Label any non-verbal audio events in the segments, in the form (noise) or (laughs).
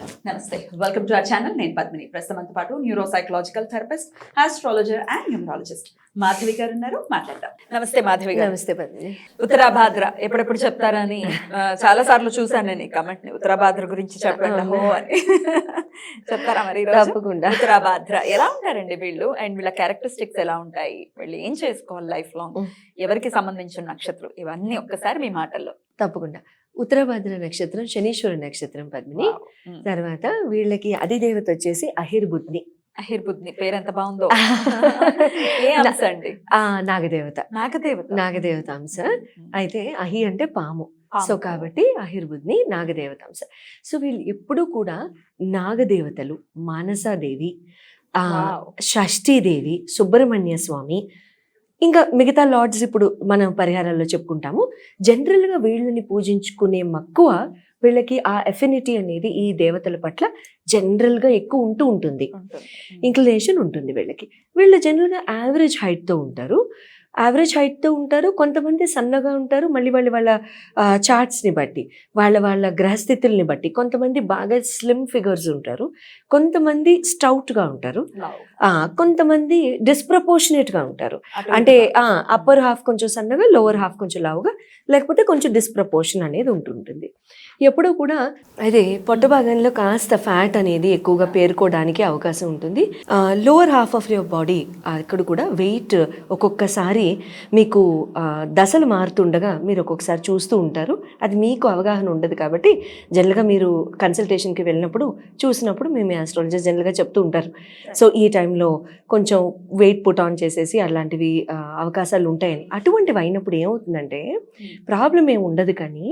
నమస్తే. Welcome to our channel నేను పద్మిని. ప్రస్తుతంతో పాటు neuro psychological therapist astrologer and numerologist Madhavi garu ఉన్నారు. మాట్లాడదాం. నమస్తే మాధవి గారు. నమస్తే పద్మిని. ఉత్తరాభాద్ర ఎప్పుడెప్పుడు చెప్తారని చాలా సార్లు చూసాను నేను ఈ కమెంట్ని. ఉత్తరాభాద్ర గురించి చెప్పండి అని. చెప్తారా మరి ఈ రోజు? తప్పకుండా. ఉత్తరాభాద్ర ఎలా ఉంటారండి వీళ్ళు? అండ్ వీళ్ళ క్యారెక్టరిస్టిక్స్ ఎలా ఉంటాయి? వీళ్ళు ఏం చేసుకోవాలి లైఫ్ లాంగ్. ఎవరికి సంబంధించిన నక్షత్రం? ఇవన్నీ ఒక్కసారి మీ మాటల్లో. తప్పకుండా. ఉత్తరాభద్ర నక్షత్రం శనీశ్వర నక్షత్రం పద్మిని. తర్వాత వీళ్ళకి అధిదేవత వచ్చేసి అహిర్బుద్ని. అహిర్బుద్ని. పేరు ఎంత బాగుందో. (laughs) ఏ అంశ అండి? ఆ నాగదేవత. నాగదేవత. నాగదేవత అంశ. అయితే అహి అంటే పాము. సో కాబట్టి అహిర్బుద్ని నాగదేవత అంశ. సో వీళ్ళు ఎప్పుడూ కూడా నాగదేవతలు మానసాదేవి. షష్ఠీదేవి సుబ్రహ్మణ్య స్వామి ఇంకా మిగతా లార్డ్స్ ఇప్పుడు మనం పరిహారాల్లో చెప్పుకుంటాము. జనరల్గా వీళ్ళని పూజించుకునే మక్కువ వీళ్ళకి ఆ ఎఫినిటీ అనేది ఈ దేవతల పట్ల జనరల్గా ఎక్కువ ఉంటూ ఉంటుంది. ఇంక్లినేషన్ ఉంటుంది వీళ్ళకి. వీళ్ళు జనరల్గా యావరేజ్ హైట్తో ఉంటారు. యావరేజ్ హైట్తో ఉంటారు కొంతమంది సన్నగా ఉంటారు మళ్ళీ వాళ్ళ వాళ్ళ చార్ట్స్ని బట్టి వాళ్ళ వాళ్ళ గ్రహస్థితుల్ని బట్టి. కొంతమంది బాగా స్లిమ్ ఫిగర్స్ ఉంటారు కొంతమంది స్టౌట్గా ఉంటారు కొంతమంది డిస్ప్రపోర్షనేట్గా ఉంటారు. అటు. అప్పర్ హాఫ్ కొంచెం సన్నగా లోవర్ హాఫ్ కొంచెం లావుగా లేకపోతే కొంచెం డిస్ప్రపోర్షన్ అనేది ఉంటుంటుంది. ఎప్పుడూ కూడా అదే పొట్ట భాగంలో కాస్త ఫ్యాట్ అనేది ఎక్కువగా పేరుకోవడానికి అవకాశం ఉంటుంది. Lower half of your body అక్కడ కూడా వెయిట్ ఒక్కొక్కసారి మీకు దశలు మారుతుండగా మీరు ఒక్కొక్కసారి చూస్తూ ఉంటారు. అది మీకు అవగాహన ఉండదు కాబట్టి జనరల్గా మీరు కన్సల్టేషన్కి వెళ్ళినప్పుడు చూసినప్పుడు మేము ఆస్ట్రాలజర్ జనరల్గా చెప్తూ ఉంటారు. సో ఈ టైంలో కొంచెం వెయిట్ పుట్ ఆన్ చేసేసి అలాంటివి అవకాశాలు ఉంటాయని. అటువంటివి అయినప్పుడు ఏమవుతుందంటే ప్రాబ్లం ఏమి ఉండదు కానీ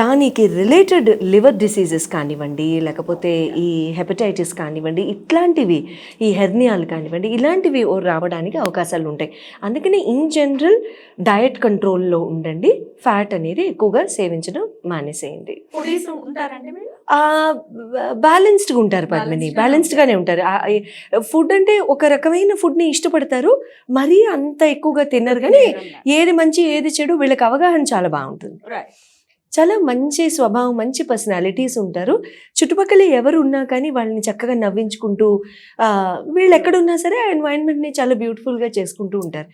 దానికి రిలేటెడ్ లివర్ డిసీజెస్ కానివ్వండి లేకపోతే ఈ హెపటైటిస్ కానివ్వండి ఇట్లాంటివి ఈ హెర్నియాలు కానివ్వండి ఇలాంటివి రావడానికి అవకాశాలు ఉంటాయి. అందుకని ఇన్ జనరల్ డయట్ కంట్రోల్లో ఉండండి ఫ్యాట్ అనేది ఎక్కువగా సేవించడం మానేసేయండి? బ్యాలెన్స్డ్గా ఉంటారు పద్మిని బ్యాలెన్స్డ్గానే ఉంటారు. ఫుడ్ అంటే ఒక రకమైన ఫుడ్ని ఇష్టపడతారు మరీ అంత ఎక్కువగా తినరు కానీ ఏది మంచి ఏది చెడు వీళ్ళకి అవగాహన చాలా బాగుంటుంది. చాలా మంచి స్వభావం మంచి పర్సనాలిటీస్ ఉంటారు. చుట్టుపక్కల ఎవరు ఉన్నా కానీ వాళ్ళని చక్కగా నవ్వించుకుంటూ వీళ్ళు ఎక్కడున్నా సరే ఆ ఎన్వైరన్మెంట్ని చాలా బ్యూటిఫుల్గా చేసుకుంటూ ఉంటారు.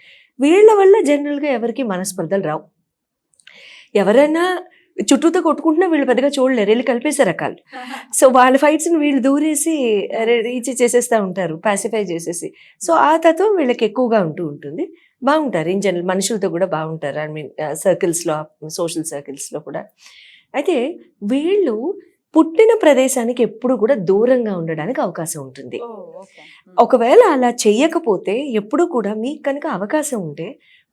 వీళ్ళ వల్ల జనరల్గా ఎవరికి మనస్పర్ధలు రావు. ఎవరైనా చుట్టూతో కొట్టుకుంటున్నా వీళ్ళు పెద్దగా చూడలేరు. వెళ్ళి కలిపేసే రకాలు సో వాళ్ళ ఫైట్స్ని వీళ్ళు దూరేసి రీచ్ చేసేస్తూ ఉంటారు పాసిఫై చేసేసి. సో ఆ తత్వం వీళ్ళకి ఎక్కువగా ఉంటూ ఉంటుంది. బాగుంటారు. ఇన్ జనరల్ మనుషులతో కూడా బాగుంటారు. ఐ మీన్ సర్కిల్స్లో సోషల్ సర్కిల్స్లో కూడా. అయితే వీళ్ళు పుట్టిన ప్రదేశానికి ఎప్పుడు కూడా దూరంగా ఉండడానికి అవకాశం ఉంటుంది. ఒకవేళ అలా చెయ్యకపోతే ఎప్పుడు కూడా మీకు కనుక అవకాశం ఉంటే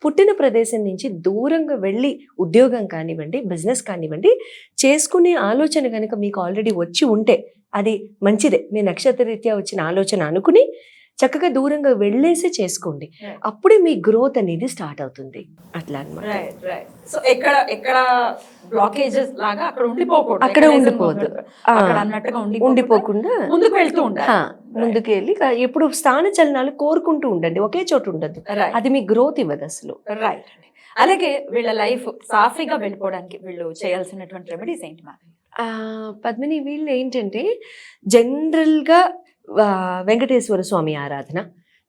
పుట్టిన ప్రదేశం నుంచి దూరంగా వెళ్ళి ఉద్యోగం కానివ్వండి బిజినెస్ కానివ్వండి చేసుకునే ఆలోచన కనుక మీకు ఆల్రెడీ వచ్చి ఉంటే అది మంచిదే. మీ నక్షత్ర రీత్యా వచ్చిన ఆలోచన అనుకుని చక్కగా దూరంగా వెళ్ళేసి చేసుకోండి. అప్పుడే మీ గ్రోత్ అనేది స్టార్ట్ అవుతుంది. అట్లా అన్నమాట Right, right. సో ఎక్కడ ఎక్కడ బ్లాకేజెస్ లాగా అక్కడ ఉండిపోకూడదు. అన్నట్టుగా ఉండిపోకుండా ముందుకు వెళ్తూ ఉండాలి. ముందుకు వెళ్ళి ఎప్పుడు స్థాన చలనాలు కోరుకుంటూ ఉండండి. ఒకే చోటు ఉండదు అది మీ గ్రోత్ ఇవ్వదు అసలు. రైట్ అలాగే వీళ్ళ లైఫ్ సాఫీగా వెళ్ళిపోవడానికి వీళ్ళు చేయాల్సినటువంటి రెమెడీస్ ఏంటి ఆ, పద్మిని వీళ్ళు ఏంటంటే జనరల్గా వెంకటేశ్వర స్వామి ఆరాధన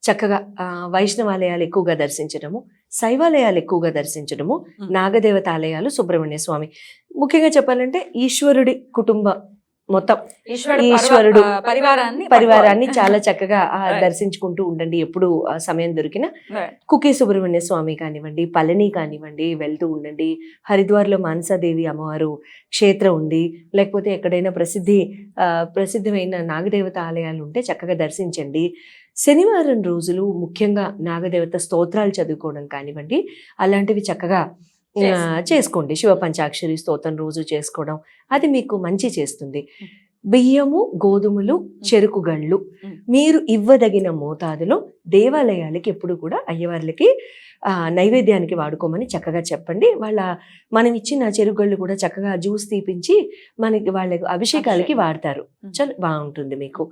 చక్కగా వైష్ణవాలయాలు ఎక్కువగా దర్శించడము శైవాలయాలు ఎక్కువగా దర్శించడము. నాగదేవత ఆలయాలు సుబ్రహ్మణ్య స్వామి ముఖ్యంగా చెప్పాలంటే ఈశ్వరుడి కుటుంబ మొత్తం ఈశ్వరుడు పరివారాన్ని పరివారాన్ని. చాలా చక్కగా. దర్శించుకుంటూ ఉండండి ఎప్పుడు ఆ సమయం దొరికినా. కుకే సుబ్రహ్మణ్య స్వామి కానివ్వండి పళని కానివ్వండి వెళ్తూ ఉండండి హరిద్వార్లో మానసాదేవి అమ్మవారు క్షేత్రం ఉంది లేకపోతే ఎక్కడైనా ప్రసిద్ధి ఆ, ప్రసిద్ధమైన నాగదేవత ఆలయాలు ఉంటే చక్కగా దర్శించండి శనివారం రోజులు ముఖ్యంగా నాగదేవత స్తోత్రాలు చదువుకోవడం కానివ్వండి అలాంటివి చక్కగా చేసుకోండి. శివ పంచాక్షరి స్తోత్రం రోజు చేసుకోవడం అది మీకు మంచి చేస్తుంది బియ్యము గోధుమలు చెరుకు గళ్ళు. మీరు ఇవ్వదగిన మోతాదులో దేవాలయాలకి ఎప్పుడు కూడా అయ్యవార్లకి నైవేద్యానికి వాడుకోమని చక్కగా చెప్పండి వాళ్ళ మనం ఇచ్చిన చెరుగళ్ళు కూడా చక్కగా జ్యూస్ తీపించి మనకి వాళ్ళకి అభిషేకాలకి అభిషేకం. వాడతారు. చాలా బాగుంటుంది మీకు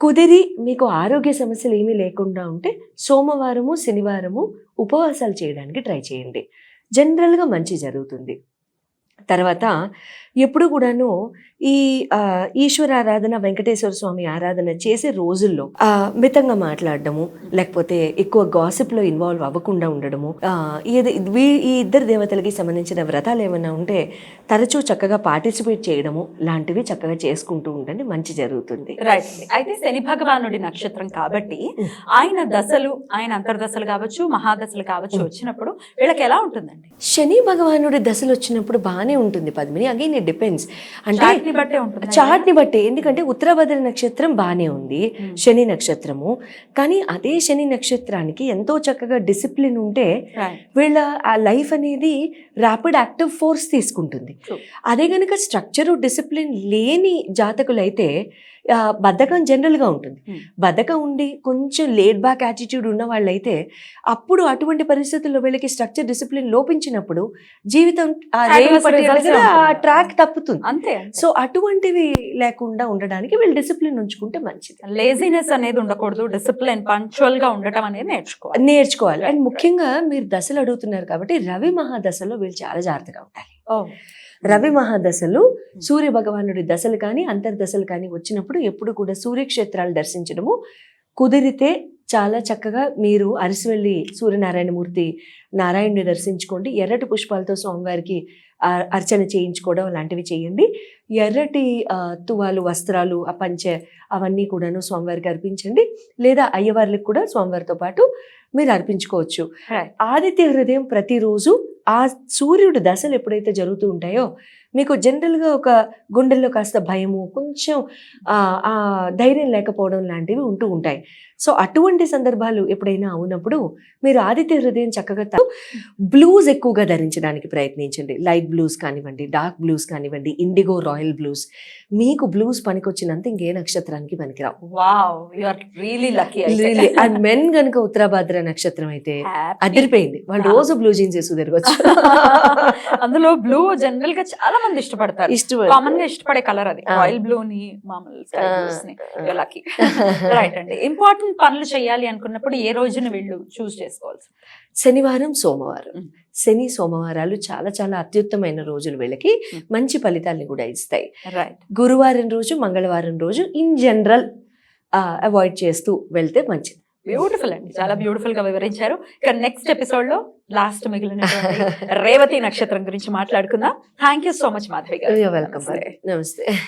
కుదిరి మీకు ఆరోగ్య సమస్యలు ఏమీ లేకుండా ఉంటే సోమవారము శనివారము ఉపవాసాలు చేయడానికి ట్రై చేయండి. జనరల్గా మంచి జరుగుతుంది. తర్వాత ఎప్పుడు కూడాను ఈ ఈశ్వర ఆరాధన వెంకటేశ్వర స్వామి ఆరాధన చేసే రోజుల్లో ఆ, మితంగా మాట్లాడడము లేకపోతే ఎక్కువ gossip లో ఇన్వాల్వ్ అవ్వకుండా ఉండడము ఈ ఇద్దరు దేవతలకి సంబంధించిన వ్రతాలు ఏమైనా ఉంటే తరచూ చక్కగా పార్టిసిపేట్ చేయడము లాంటివి చక్కగా చేసుకుంటూ ఉండండి మంచి జరుగుతుంది. రైట్ అయితే శని భగవానుడి నక్షత్రం కాబట్టి ఆయన దశలు ఆయన అంతర్దశలు కావచ్చు మహాదశలు కావచ్చు వచ్చినప్పుడు వీళ్ళకి ఎలా ఉంటుందండి? శని భగవానుడి దశలు వచ్చినప్పుడు బాగానే ఉంటుంది పద్మిని. అగైన్ ఇట్ డిపెండ్స్ అంటే చాట్ని బట్టే ఎందుకంటే ఉత్తరభద్ర నక్షత్రం బాగానే ఉంది శని నక్షత్రము. కానీ అదే శని నక్షత్రానికి ఎంతో చక్కగా డిసిప్లిన్ ఉంటే వీళ్ళ ఆ లైఫ్ అనేది ర్యాపిడ్ యాక్టివ్ ఫోర్స్ తీసుకుంటుంది. అదే కనుక స్ట్రక్చరు డిసిప్లిన్ లేని జాతకులైతే బద్ధకం జనరల్గా ఉంటుంది. బద్ధకం ఉండి కొంచెం లేడ్ బ్యాక్ యాటిట్యూడ్ ఉన్న వాళ్ళైతే అప్పుడు అటువంటి పరిస్థితుల్లో వీళ్ళకి స్ట్రక్చర్ డిసిప్లిన్ లోపించినప్పుడు జీవితం. ట్రాక్ తప్పుతుంది. అంతే సో అటువంటివి లేకుండా ఉండడానికి వీళ్ళు డిసిప్లిన్ ఉంచుకుంటే మంచిది. లేజినెస్ అనేది ఉండకూడదు. డిసిప్లిన్ పంచువల్గా ఉండటం అనేది నేర్చుకోవాలి. నేర్చుకోవాలి. అండ్ ముఖ్యంగా మీరు దశలు అడుగుతున్నారు కాబట్టి రవి మహాదశలో వీళ్ళు చాలా జాగ్రత్తగా ఉండాలి. ఓ రవి మహాదశలు సూర్య భగవానుడి దశలు కానీ అంతర్దశలు కానీ వచ్చినప్పుడు ఎప్పుడు కూడా సూర్యక్షేత్రాలు దర్శించడము కుదిరితే చాలా చక్కగా మీరు అరిసివెల్లి సూర్యనారాయణమూర్తి నారాయణుని దర్శించుకోండి. ఎర్రటి పుష్పాలతో స్వామివారికి అర్చన చేయించుకోవడం లాంటివి చేయండి. ఎర్రటి తువాలు వస్త్రాలు ఆ పంచె అవన్నీ కూడాను స్వామివారికి అర్పించండి. లేదా అయ్యవార్లకు కూడా స్వామివారితో పాటు మీరు అర్పించుకోవచ్చు. ఆదిత్య హృదయం ప్రతిరోజు ఆ సూర్యుడు దశలు ఎప్పుడైతే జరుగుతూ ఉంటాయో మీకు జనరల్గా ఒక గుండెల్లో కాస్త భయము కొంచెం ధైర్యం లేకపోవడం లాంటివి ఉంటూ ఉంటాయి. సో అటువంటి సందర్భాలు ఎప్పుడైనా అవునప్పుడు మీరు ఆదిత్య హృదయం చక్కగా బ్లూస్ ఎక్కువగా ధరించడానికి ప్రయత్నించండి. లైట్ బ్లూస్ కానివ్వండి డార్క్ బ్లూస్ కానివ్వండి ఇండిగో రాయల్ బ్లూస్. మీకు బ్లూస్ పనికొచ్చినంత ఇంకే నక్షత్రానికి పనికిరావు. Wow! You are really lucky and men గనుక ఉత్తరాభాద్ర నక్షత్రం అయితే అదిరిపోయింది. వాళ్ళు రోజు బ్లూ జీన్స్ వేసు తిరగచ్చు. (laughs) అందులో బ్లూ జనరల్గా చాలా మంది ఇష్టపడతారు. ఇష్టం కామన్గా ఇష్టపడే కలర్ అది. ఆయిల్ బ్లూ ని మామూలు లక్కీ రైట్ (laughs) అండి. ఇంపార్టెంట్ పనులు చేయాలి అనుకున్నప్పుడు ఏ రోజున వీళ్ళు చూస్ చేసుకోవాల్సి శనివారం సోమవారం. శని సోమవారాలు చాలా చాలా అత్యుత్తమైన రోజులు వీళ్ళకి. మంచి ఫలితాల్ని కూడా ఇస్తాయి. రైట్ గురువారం రోజు మంగళవారం రోజు ఇన్ జనరల్ అవాయిడ్ చేస్తూ వెళ్తే మంచిది. బ్యూటిఫుల్ అండి. చాలా బ్యూటిఫుల్గా వివరించారు. ఇక నెక్స్ట్ ఎపిసోడ్లో లాస్ట్ మిగిలిన రేవతి నక్షత్రం గురించి మాట్లాడుకుందాం. Thank you so much Madhavi garu. Welcome నమస్తే. నమస్తే.